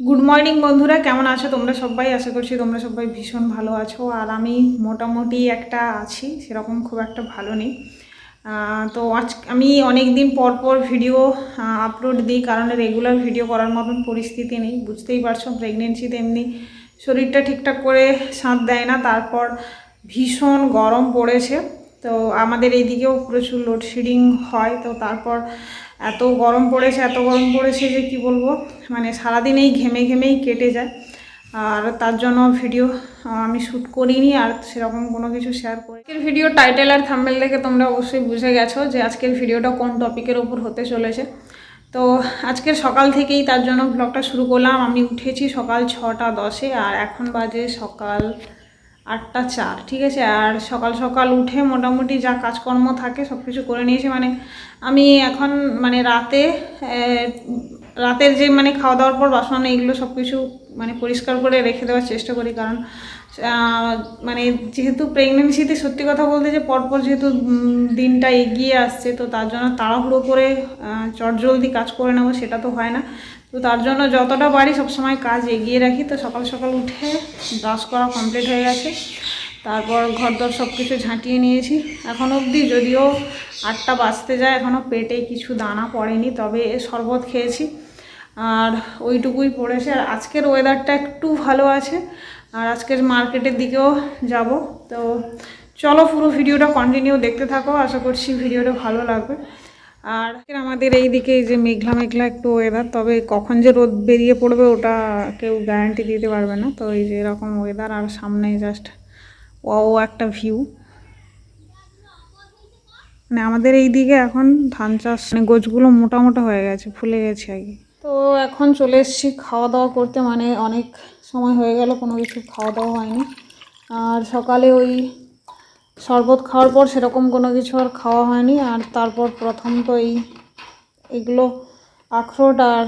Good morning বন্ধুরা। কেমন আছো? তোমরা সবাই? আশা করছি তোমরা সবাই ভীষণ ভালো আছো। আর আমি মোটামুটি একটা আছি, সেরকম খুব একটা ভালো নেই। তো আজ আমি অনেক দিন পর পর ভিডিও আপলোড দিই, কারণ রেগুলার ভিডিও করার মতন পরিস্থিতি নেই। বুঝতেই পারছ প্রেগনেন্সিতে এমনি শরীরটা ঠিকঠাক করে সাঁত দেয় না। তারপর ভীষণ গরম পড়েছে। তো আমাদের এইদিকেও প্রচুর লোডশেডিং হয়। তো তারপর এত গরম পড়েছে, এত গরম পড়েছে যে কি বলব? মানে সারাদিন এই ঘেমে ঘেমেই কেটে যায়। আর তার জন্য ভিডিও আমি শ্যুট করিনি আর সেরকম কোনো কিছু শেয়ার করি আজকের ভিডিও টাইটেল আর থাম্বেল দেখে তোমরা অবশ্যই বুঝে গেছো যে আজকের ভিডিওটা কোন টপিকের ওপর হতে চলেছে। তো আজকের সকাল থেকেই তার জন্য ব্লগটা শুরু করলাম। আমি উঠেছি সকাল ছটা দশে আর এখন বাজে সকাল আটটা চার, ঠিক আছে? আর সকাল সকাল উঠে মোটামুটি যা কাজকর্ম থাকে সব কিছু করে নিয়েছি। মানে আমি এখন মানে রাতে রাতের যে মানে খাওয়া দাওয়ার পর বাসন এইগুলো সব কিছু মানে পরিষ্কার করে রেখে দেওয়ার চেষ্টা করি। কারণ মানে যেহেতু প্রেগনেন্সিতে সত্যি কথা বলতে যে পরপর যেহেতু দিনটা এগিয়ে আসছে, তো তার জন্য তাড়াহুড়ো করে চটজলদি কাজ করে নেব সেটা তো হয় না। তো তার জন্য যতটা পারি সবসময় কাজ এগিয়ে রাখি। তো সকাল সকাল উঠে ব্রাশ করা কমপ্লিট হয়ে গেছে। তারপর ঘরদর সব কিছু ঝাঁটিয়ে নিয়েছি। এখন অবধি যদিও আটটা বাজতে যায় এখনও পেটে কিছু দানা পড়েনি, তবে শরবত খেয়েছি। আর ওইটুকুই পড়েছে। আর আজকের ওয়েদারটা একটু ভালো আছে। আর আজকের মার্কেটের দিকেও যাব। তো চলো পুরো ভিডিওটা কন্টিনিউ দেখতে থাকো। আশা করছি ভিডিওটা ভালো লাগবে। আর আমাদের এই দিকে যে মেঘলা মেঘলা একটু ওয়েদার তবে কখন যে রোদ বেরিয়ে পড়বে ওটা কেউ গ্যারান্টি দিতে পারবে না। তো এই যে এরকম ওয়েদার আর সামনে জাস্ট ও একটা ভিউ মানে আমাদের এই দিকে এখন ধান চাষ মানে গোছগুলো মোটা মোটা হয়ে গেছে, ফুলে গেছে কি। তো এখন চলে এসেছি খাওয়া দাওয়া করতে মানে অনেক সময় হয়ে গেল, কোনো কিছু খাওয়া দাওয়া হয়নি। আর সকালে ওই শরবত খাওয়ার পর সেরকম কোনো কিছু আর খাওয়া হয়নি। আর তারপর প্রথম তো এই এগুলো আখরোট আর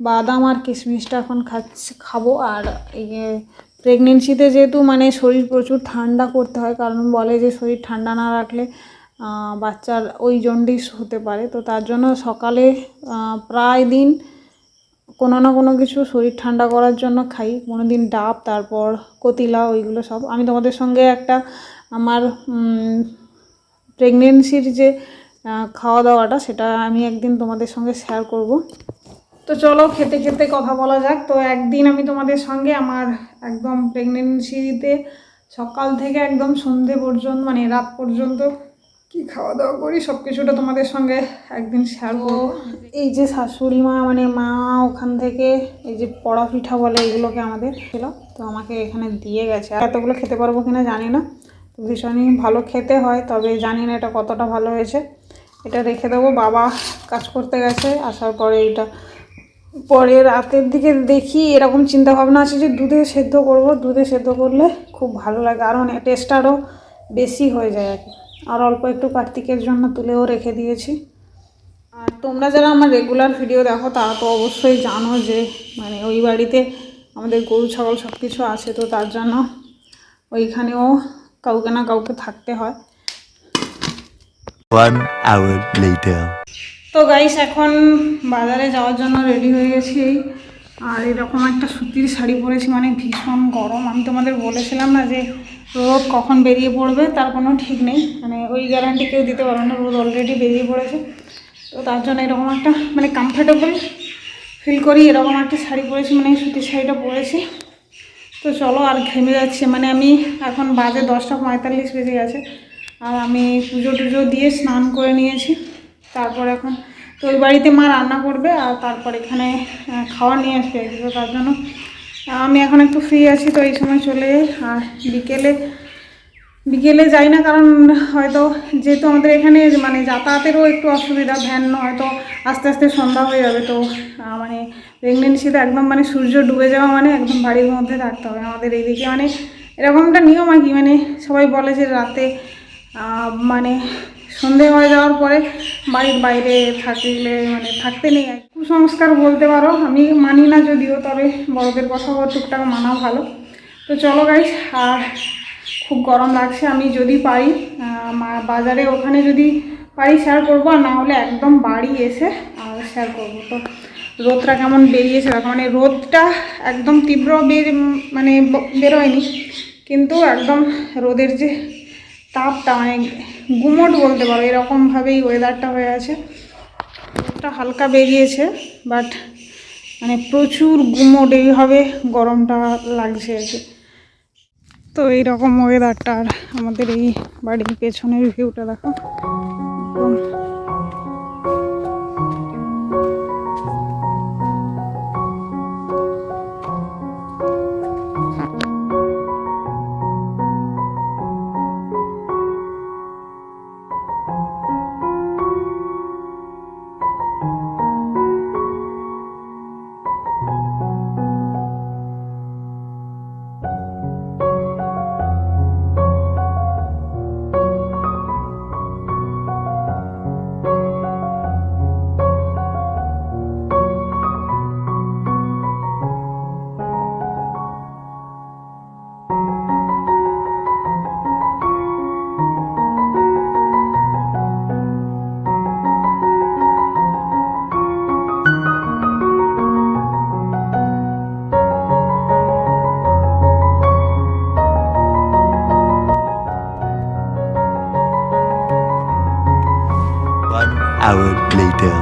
বাদাম আর কিশমিশটা এখন খাচ্ছি, খাব। আর এই প্রেগনেন্সিতে যেহেতু মানে শরীর প্রচুর ঠান্ডা করতে হয়, কারণ বলে যে শরীর ঠান্ডা না রাখলে বাচ্চার ওই জন্ডিস হতে পারে। তো তার জন্য সকালে প্রায় দিন কোনো না কোনো কিছু শরীর ঠান্ডা করার জন্য খাই। কোনো দিন ডাব, তারপর কতিলা, ওইগুলো সব। আমি তোমাদের সঙ্গে একটা আমার প্রেগনেন্সির যে খাওয়া দাওয়াটা সেটা আমি একদিন তোমাদের সঙ্গে শেয়ার করব। তো চলো, খেতে খেতে কথা বলা যাক। তো একদিন আমি তোমাদের সঙ্গে আমার একদম প্রেগনেন্সিতে সকাল থেকে একদম সন্ধে পর্যন্ত মানে রাত পর্যন্ত কি খাওয়া দাওয়া করি? সব কিছুটা তোমাদের সঙ্গে একদিন শেয়ার করব। এই যে শাশুড়ি মা মানে মা ওখান থেকে এই যে পড়া পিঠা বলে এগুলোকে আমাদের ছিল তো আমাকে এখানে দিয়ে গেছে। আর এতগুলো খেতে পারব কিনা জানি না। তো ভীষণই ভালো খেতে হয় তবে জানি না এটা কতটা ভালো হয়েছে। এটা রেখে দেবো। বাবা কাজ করতে গেছে আসার পরে এটা পরে রাতের দিকে দেখি এরকম চিন্তা ভাবনা আছে যে দুধে সেদ্ধ করব। দুধে সেদ্ধ করলে খুব ভালো লাগে। আর অনেক টেস্ট আরও বেশি হয়ে যায় আর কি। আর অল্প একটু কার্তিকের জন্য তুলেও রেখে দিয়েছি। আর তোমরা যারা আমার রেগুলার ভিডিও দেখো তারা তো অবশ্যই জানো যে মানে ওই বাড়িতে আমাদের গরু ছাগল সব কিছু আছে তো তার জন্য ওইখানেও কাউকে না কাউকে থাকতে হয়। One hour later. তো গাইস এখন বাজারে যাওয়ার জন্য রেডি হয়ে গেছি। এই আর এরকম একটা সুতির শাড়ি পরেছি মানে ভীষণ গরম। আমি তোমাদের বলেছিলাম না যে রোদ কখন বেরিয়ে পড়বে, তার কোনো ঠিক নেই। মানে ওই গ্যারান্টি কেউ দিতে পারবে না, রোদ অলরেডি বেরিয়ে পড়েছে। তো তার জন্য এরকম একটা মানে কমফর্টেবল ফিল করি, এরকম একটা শাড়ি পরেছি মানে সুতির শাড়িটা পরেছি। তো চলো আর ঘেমে যাচ্ছে মানে আমি এখন বাজে দশটা পঁয়তাল্লিশ বেজে গেছে। আর আমি পুজো টুজো দিয়ে স্নান করে নিয়েছি। তারপর এখন তো ওই বাড়িতে মা রান্না করবে আর তারপর এখানে খাওয়া নিয়ে আসবে। তো তার জন্য। আমি এখন একটু ফ্রি আছি তো এই সময় চলে আর বিকেলে বিকেলে যাই না কারণ হয়তো যেহেতু আমাদের এখানে মানে যাতায়াতেরও একটু অসুবিধা, ভ্যান হয়তো আস্তে আস্তে সন্ধ্যা হয়ে যাবে। তো মানে প্রেগনেন্সিতে একদম মানে সূর্য ডুবে যাওয়া মানে একদম বাড়ির মধ্যে থাকতে হবে। আমাদের এইদিকে মানে এরকমটা নিয়ম আর কি মানে সবাই বলে যে রাতে মানে সন্ধে হয়ে যাওয়ার পরে বাড়ির বাইরে থাকলে মানে থাকতে নেই। কুসংস্কার বলতে পারো, আমি মানি না যদিও, তবে বড়দের কথা টুকটাক মানা ভালো তো চলো গাইস আর খুব গরম লাগছে, আমি যদি পারি বাজারে ওখানে যদি পারি শেয়ার করব, আর না হলে একদম বাড়ি এসে আর শেয়ার করব তো রোদটা কেমন বেরিয়েছে দেখো মানে রোদটা একদম তীব্র বের মানে বেরোয়নি, কিন্তু একদম রোদের যে তাপটা মানে গুমট বলতে পারো, এরকমভাবেই ওয়েদারটা হয়ে আছে। রোদটা হালকা বেরিয়েছে বাট মানে প্রচুর গুমট, এইভাবে গরমটা লাগছে আর কি। তো এইরকম ওয়েদারটা আর আমাদের এই বাড়ির পেছনের ভিউটা দেখো। Later.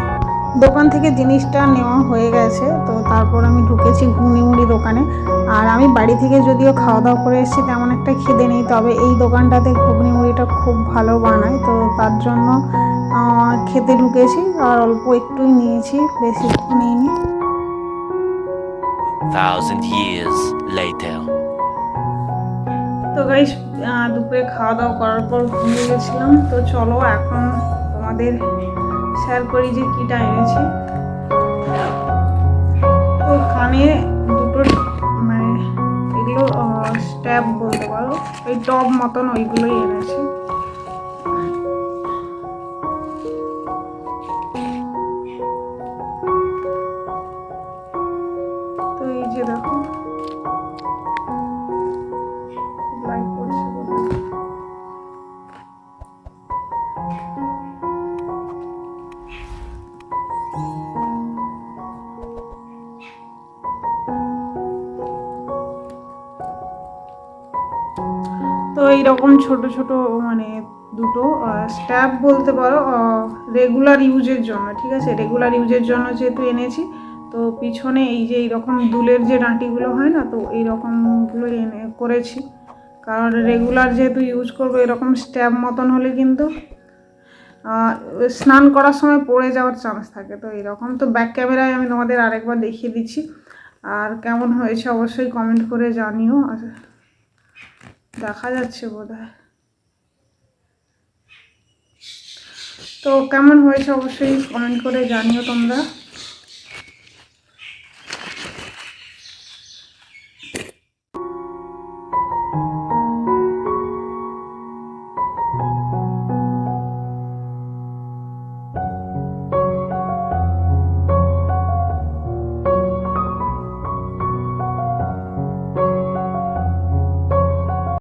দোকান থেকে জিনিসটা নেওয়া হয়ে গেছে তো তারপর আমি ঢুকেছি ঘুগনি মুড়ি দোকানে আর আমি বাড়ি থেকে যদিও খাওয়া দাওয়া করে এসেছি তেমন একটা খিদে নেই তবে এই দোকানটাতে ঘুগনি মুড়িটা খুব ভালো বানায় তো তার জন্য খেতে ঢুকেছি আর অল্প একটুই নিয়েছি বেশি নিইনি Thousand years later. তো গাইস দুপুরে খাওয়া দাওয়া করার পর ঘুমিয়ে গেছিলাম তো চলো এখন তোমাদের শেয়ার করি যে কীটা এনেছি। তো কানে দুটো মানে এগুলো স্ট্যাপ বলতে পারো, ওই টব মতন ওইগুলোই এনেছি। তো এই যে দেখো। এইরকম ছোট ছোট মানে দুটো স্ট্যাপ বলতে পারো রেগুলার ইউজের জন্য, ঠিক আছে? রেগুলার ইউজের জন্য যেহেতু এনেছি, তো পিছনে এই যে এইরকম দুলের যে ডাঁটিগুলো হয় না, তো এই রকমগুলো এনে করেছি। কারণ রেগুলার যেহেতু ইউজ করব, এরকম স্ট্যাপ মতন হলে কিন্তু স্নান করার সময় পড়ে যাওয়ার চান্স থাকে। তো এরকম তো ব্যাক ক্যামেরায় আমি তোমাদের আরেকবার দেখিয়ে দিচ্ছি। আর কেমন হয়েছে অবশ্যই কমেন্ট করে জানিও। দেখা যাচ্ছে বোধ তো কেমন হয়েছে অবশ্যই কমেন্ট করে জানিও তোমরা।